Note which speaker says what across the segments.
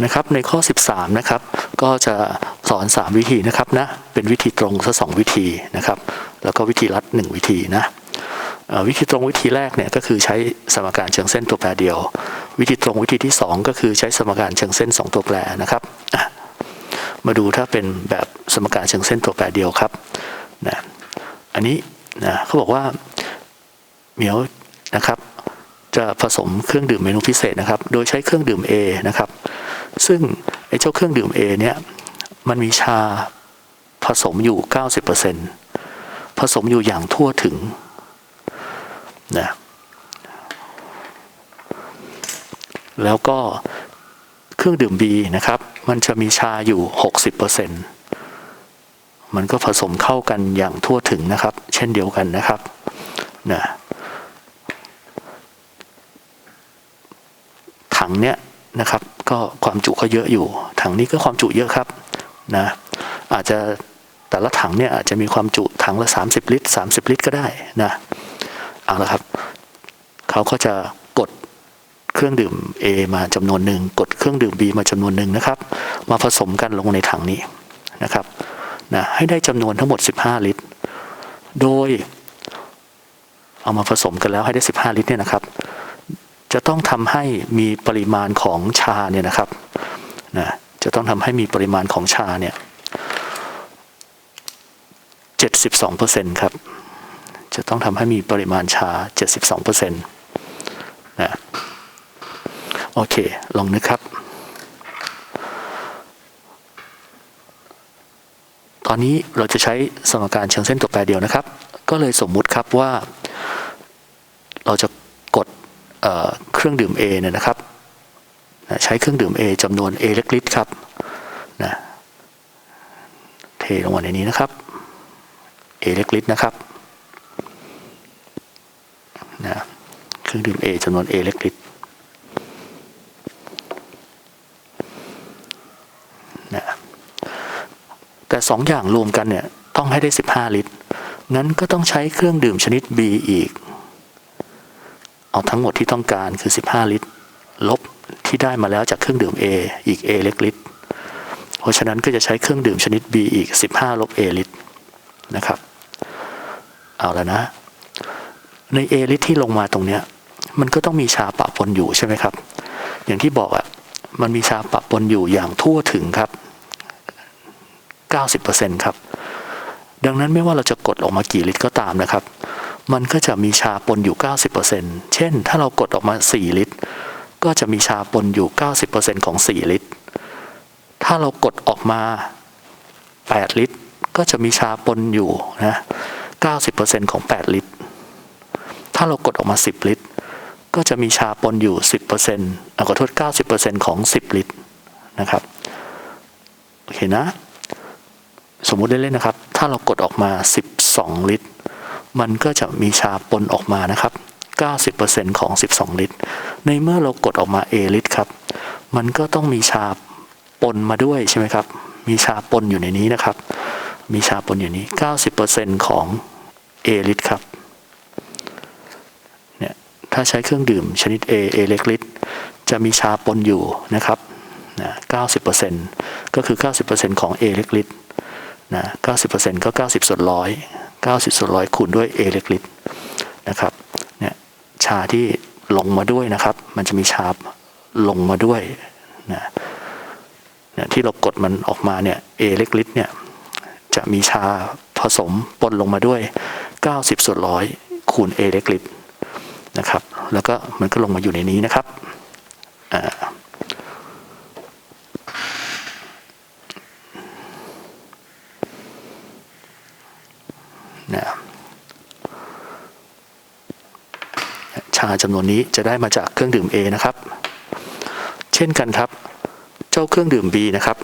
Speaker 1: นะครับในข้อ 13นะครับก็จะสอน 3 วิธีนะครับนะเป็นวิธีตรงซะสองวิธีนะครับแล้วก็วิธีลัด 1 วิธีนะวิธีตรงวิธีแรกเนี่ยก็คือใช้สมการเชิงเส้นตัวแปรเดียว วิธีตรงวิธีที่ 2 ก็คือใช้สมการเชิงเส้น 2 ตัวแปรนะครับมาดูถ้าเป็นแบบสมการเชิงเส้นตัวแปรเดียวครับนะอันนี้นะเขาบอกว่าเหมียวนะครับจะผสมเครื่องดื่มเมนูพิเศษนะครับ โดยใช้เครื่องดื่ม A นะครับ ซึ่งไอ้เจ้าเครื่องดื่ม A เนี่ยมันมีชาผสมอยู่ 90%ผสมอยู่อย่างทั่วถึงนะแล้วก็เครื่องดื่ม B นะครับ มันจะมีชาอยู่ 60%มันก็ผสมเข้ากันอย่างทั่วถึงนะครับ เช่นเดียวกันนะครับนะถังเนี้ย นะครับ ก็ความจุก็เยอะอยู่ ถังนี้ก็ความจุเยอะครับนะอาจจะแต่ละถังเนี่ยอาจจะมีความจุถังละ 30 ลิตร 30 ลิตรก็ได้นะเอาละครับเขาก็จะกดเครื่องดื่ม A มาจำนวนหนึ่งกดเครื่องดื่ม B มาจำนวนหนึ่งนะครับ มาผสมกันลงในถังนี้นะครับนะให้ได้จำนวนทั้งหมด 15 ลิตร โดยเอามาผสมกันแล้วให้ได้ 15 ลิตรเนี่ยนะครับ จะต้องทำให้มีปริมาณของชาเนี่ยนะครับนะจะต้องทำให้มีปริมาณของชาเนี่ย72%ครับจะต้องทำให้มีปริมาณชา72%นตนะโอเค ลองนึกครับ ตอนนี้เราจะใช้สมการเชิงเส้นตัวแปรเดียวนะครับ ก็เลยสมมุติครับว่าเราจะ เครื่องดื่ม A เนี่ยนะครับใช้เครื่องดื่ม A จำนวน A เล็กลิตรครับนะเทลงมาในนี้นะครับ A เล็กลิตรนะครับนะเครื่องดื่ม A จำนวน A เล็กลิตรนะแต่สองอย่างรวมกันเนี่ยต้องให้ได้ 15 ลิตร งั้นก็ต้องใช้เครื่องดื่มชนิด B อีก เอาทั้งหมดที่ต้องการคือ 15 ลิตร ลบที่ได้มาแล้วจากเครื่องดื่ม A อีก A เล็กลิตร เพราะฉะนั้นก็จะใช้เครื่องดื่มชนิด B อีก 15 ลบ A ลิตรนะครับ เอาแล้วนะ ใน A ลิตรที่ลงมาตรงเนี้ยมันก็ต้องมีชาปะปนอยู่ใช่ไหมครับ อย่างที่บอกอะ่ะมันมีชาปะปนอยู่อย่างทั่วถึงครับ 90%ครับ ดังนั้นไม่ว่าเราจะกดออกมากี่ลิตรก็ตามนะครับ มันก็จะมีชาปนอยู่ 90%เช่น ถ้าเรากดออกมา 4 ลิตร ก็จะมีชาปนอยู่ 90%ของ 4 ลิตร ถ้าเรากดออกมา 8 ลิตร ก็จะมีชาปนอยู่นะ90%ของ 8 ลิตร ถ้าเรากดออกมา 10 ลิตร ก็จะมีชาปนอยู่ 10%เอขอโทษ 90%ของ 10 ลิตรนะครับโอเคนะ สมมุติเล่นๆนะครับ ถ้าเรากดออกมา 12 ลิตร มันก็จะมีชาปนออกมานะครับ 90%ของ 12 ลิตร ในเมื่อเรากดออกมา A ลิตรครับ มันก็ต้องมีชาปนมาด้วยใช่ไหมครับ มีชาปนอยู่ในนี้นะครับ มีชาปนอยู่นี้ 90%ของ A ลิตรครับ เนี่ย ถ้าใช้เครื่องดื่มชนิด A A เล็กลิตร จะมีชาปนอยู่นะครับนะ90%ก็คือ 90%ของ A เล็กลิตรนะ90%ก็ 90ส่วนร้อย 90 ส่วนร้อยคูณด้วย A เล็กลิตรนะครับเนี่ยชาที่ลงมาด้วยนะครับ มันจะมีชาลงมาด้วยนะเนี่ยที่เรากดมันออกมาเนี่ย A เล็กลิตรเนี่ยจะมีชาผสมปนลงมาด้วย 90 ส่วนร้อยคูณ A เล็กลิตรนะครับ แล้วก็มันก็ลงมาอยู่ในนี้นะครับอ่า นะ ชาจำนวนนี้จะได้มาจากเครื่องดื่ม A นะครับ เช่นกันครับ เจ้าเครื่องดื่ม B นะครับ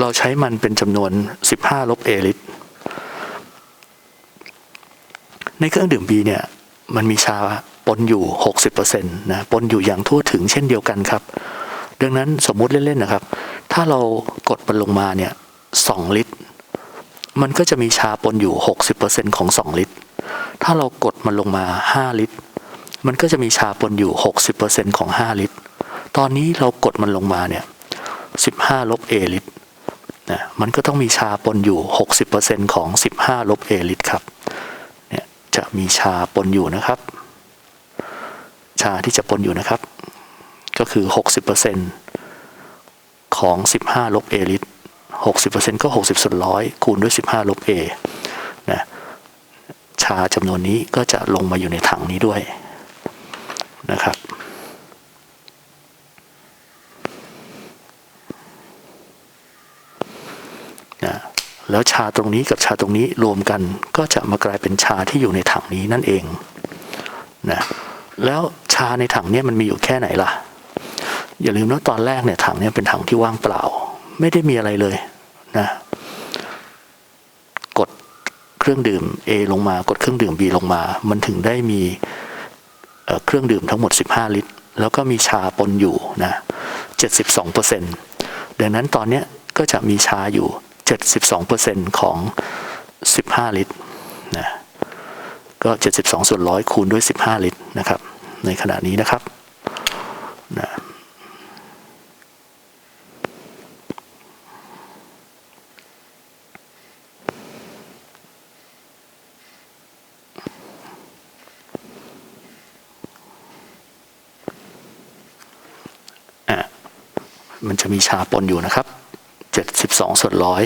Speaker 1: เราใช้มันเป็นจำนวน 15 ลบ A ลิตร ในเครื่องดื่ม B เนี่ย มันมีชาปนอยู่ 60%นะปนอยู่อย่างทั่วถึงเช่นเดียวกันครับ ดังนั้นสมมุติเล่น ๆ นะครับ ถ้าเรากดมันลงมาเนี่ย 2 ลิตร มันก็จะมีชาปนอยู่ 60%ของ 2 ลิตร ถ้าเรากดมันลงมา 5 ลิตร มันก็จะมีชาปนอยู่ 60%ของ 5 ลิตร ตอนนี้เรากดมันลงมาเนี่ย15 ลบ A ลิตรนะมันก็ต้องมีชาปนอยู่ 60%ของ 15 ลบ A ลิตรครับ เนี่ยจะมีชาปนอยู่นะครับ ชาที่จะปนอยู่นะครับ ก็คือ 60%ของ 15 ลบ A ลิตร 60%ก็ 60ส่วนร้อยคูณด้วย 15 ลบ A นะชาจำนวนนี้ก็จะลงมาอยู่ในถังนี้ด้วยนะครับนะแล้วชาตรงนี้กับชาตรงนี้รวมกันก็จะมากลายเป็นชาที่อยู่ในถังนี้นั่นเองนะแล้วชาในถังเนี้ยมันมีอยู่แค่ไหนล่ะ อย่าลืมนะตอนแรกเนี่ยถังเนี้ยเป็นถังที่ว่างเปล่า ไม่ได้มีอะไรเลย นะกดเครื่องดื่ม A ลงมา กดเครื่องดื่ม B ลงมา มันถึงได้มีเครื่องดื่มทั้งหมด 15 ลิตร แล้วก็มีชาปนอยู่นะ72%ดังนั้นตอนนี้ก็จะมีชาอยู่ 72%ของ 15 ลิตรนะก็ 72 ส่วนร้อยคูณด้วย 15 ลิตรนะครับ ในขณะนี้นะครับนะ มันจะมีชาปนอยู่นะครับ 72 ส่วนร้อย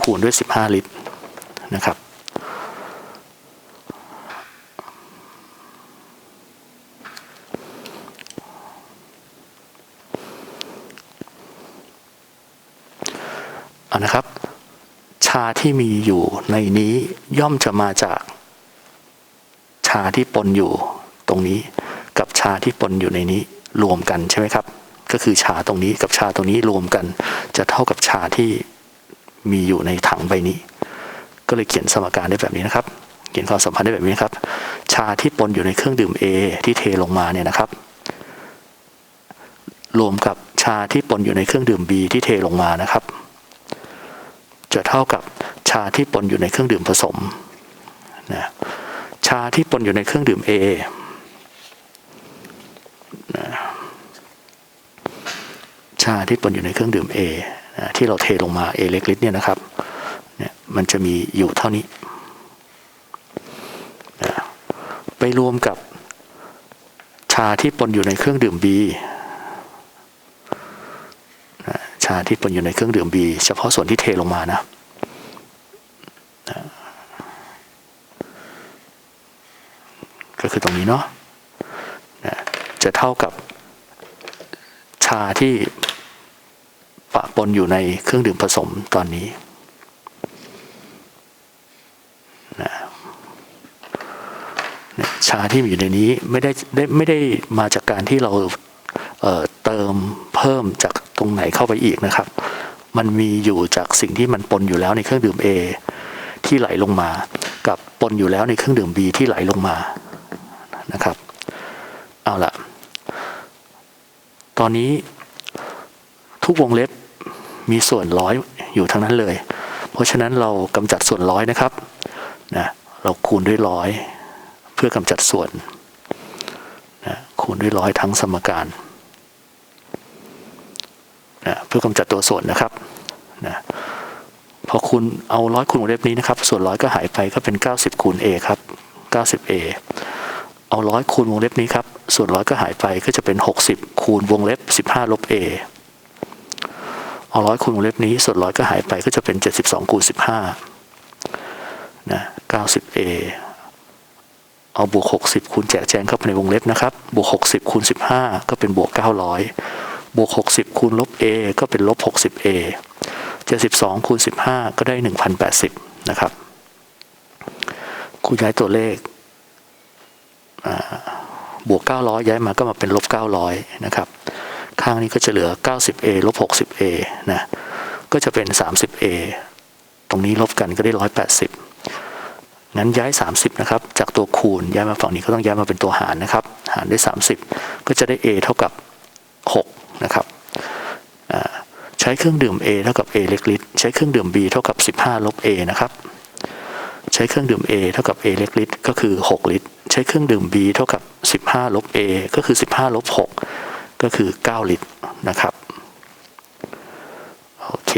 Speaker 1: คูณด้วย 15 ลิตรนะครับ เอานะครับ ชาที่มีอยู่ในนี้ย่อมจะมาจาก ชาที่ปนอยู่ตรงนี้กับชาที่ปนอยู่ในนี้รวมกันใช่ไหมครับ ก็คือชาตรงนี้กับชาตรงนี้รวมกัน จะเท่ากับชาที่มีอยู่ในถังใบนี้ ก็เลยเขียนสมการได้แบบนี้นะครับ เขียนความสัมพันธ์ได้แบบนี้นครับ ชาที่ปนอยู่ในเครื่องดื่ม A ที่เทลงมาเนี่ยนะครับ รวมกับชาที่ปนอยู่ในเครื่องดื่ม B ที่เทลงมานะครับ จะเท่ากับชาที่ปนอยู่ในเครื่องดื่มผสมนะชาที่ปนอยู่ในเครื่องดื่ม A นะ ชาที่ปนอยู่ในเครื่องดื่ม A ที่เราเทลงมา A เล็กลิตรเนี่ยนะครับเนี่ยมันจะมีอยู่เท่านี้ ไปรวมกับชาที่ปนอยู่ในเครื่องดื่ม B ชาที่ปนอยู่ในเครื่องดื่ม B เฉพาะส่วนที่เทลงมานะก็คือตรงนี้เนาะจะเท่ากับชาที่ ปนอยู่ในเครื่องดื่มผสมตอนนี้นะเนี่ยชาที่อยู่ในนี้ไม่ได้ไไม่ได้มาจากการที่เราเเติมเพิ่มจากตรงไหนเข้าไปอีกนะครับ มันมีอยู่จากสิ่งที่มันปนอยู่แล้วในเครื่องดื่ม A ที่ไหลลงมา กับปนอยู่แล้วในเครื่องดื่ม B ที่ไหลลงมานะครับ เอาละตอนนี้ทุกวงเล็บ มีส่วนร้อยอยู่ทั้งนั้นเลย เพราะฉะนั้นเรากำจัดส่วนร้อยนะครับนะเราคูณด้วยร้อยเพื่อกำจัดส่วนนะคูณด้วยร้อยทั้งสมการนะเพื่อกำจัดตัวส่วนนะครับนะพอคูณเอาร้อยคูณวงเล็บนี้นะครับ ส่วนร้อยก็หายไปก็เป็น 90 คูณ a ครับ 90a เอาร้อยคูณวงเล็บนี้ครับ ส่วนร้อยก็หายไปก็จะเป็น 60 คูณวงเล็บ 15 ลบ a เอาร้อยคูณวงเล็บนี้ ส่วนร้อยก็หายไปก็จะเป็น 72คูณ15นะ 90a เอาบวก 60 คูณแจกแจงเข้าไปในวงเล็บนะครับ บวก 60 คูณ 15 ก็เป็นบวก 900 บวก 60 คูณลบ a ก็เป็นลบ 60a 72 คูณ 15 ก็ได้ 1,080 นะครับ คูณย้ายตัวเลข บวก 900 ย้ายมาก็มาเป็นลบ 900 นะครับ ข้างนี้ก็จะเหลือ 90a ลบ 60a นะ ก็จะเป็น 30a ตรงนี้ลบกันก็ได้ 180 งั้นย้าย 30 นะครับ จากตัวคูณย้ายมาฝั่งนี้ก็ต้องย้ายมาเป็นตัวหารนะครับ หารด้วย 30 ก็จะได้ a เท่ากับ 6 นะครับ ใช้เครื่องดื่ม A เท่ากับ A เล็กลิตร ใช้เครื่องดื่ม B เท่ากับ 15 ลบ A นะครับ ใช้เครื่องดื่ม A เท่ากับ A เล็กลิตร ก็คือ 6 ลิตร ใช้เครื่องดื่ม B เท่ากับ 15 ลบ A ก็คือ 15 ลบ 6 ก็คือ 9 ลิตรนะครับ โอเค